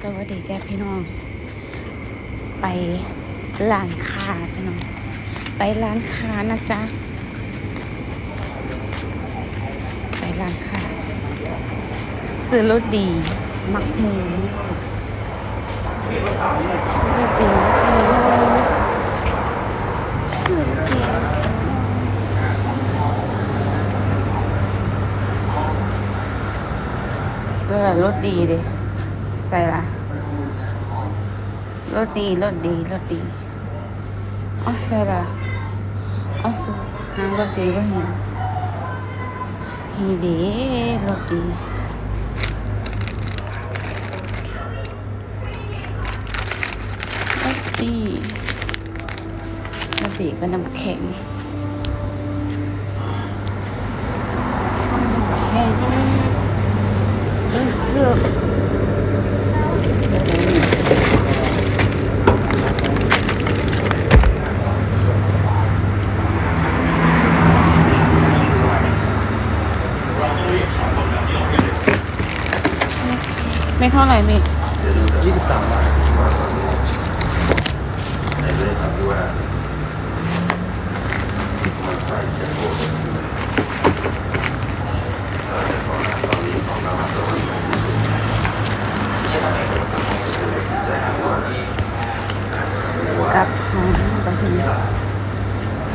สวัสดีจ้าพี่น้อง ไปร้านค้าพี่น้อง ไปร้านค้านะจ๊ะ ไปร้านค้าซื้อรถดีมักมูซื้อรถดีซื้อรถดีเสื้อรถดีดิ ใส่ละรถดีรถดีรถดีเอาใส่ละเอาสูหางรถดีก็เห็นฮีเดรถดีรถดีรถดีก็น้ำแข็งน้ำแข็งรู้สึก ไม่เท่าไหร่มิยี่สิบสามบาท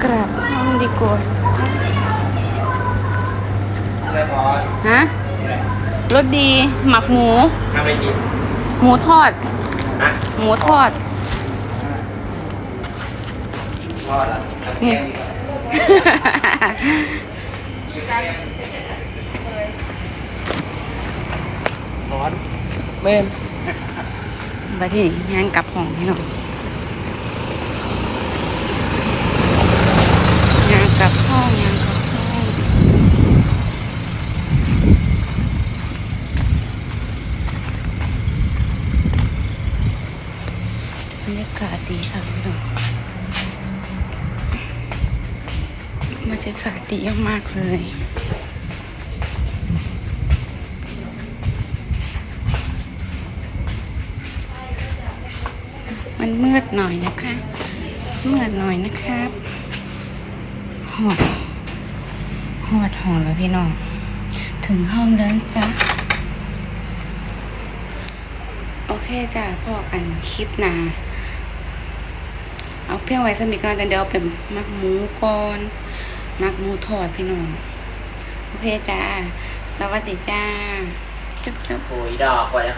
กลับห้องดีกว่าฮะรสดี หมักหมูถ้าไม่กินหมูทอด นะหมูทอด ทอดละตะแกงดีกว่าร้อนเม่นไปที่งานกลับห้องพี่น้องงานกลับห้องงานกลับห้องบ รรยากาศดีค่ะพี่น้องบรรยากาศดีมากเลยมันมืดหน่อยนะคะมืดหน่อยนะครับหอดหอดหอดแล้วพี่น้อง ถึงห้องแล้วจ้ะ โอเคจ้ะพอกันคลิปหนา พียงไว้สมิก่อนแต่เดี๋ยวเป็นมักหมูก่อน มักหมูทอดพี่น้อง โอเคจ้า สวัสดีจ้า จุ๊บจุ๊บ โอ้ยดอกกว่าจะ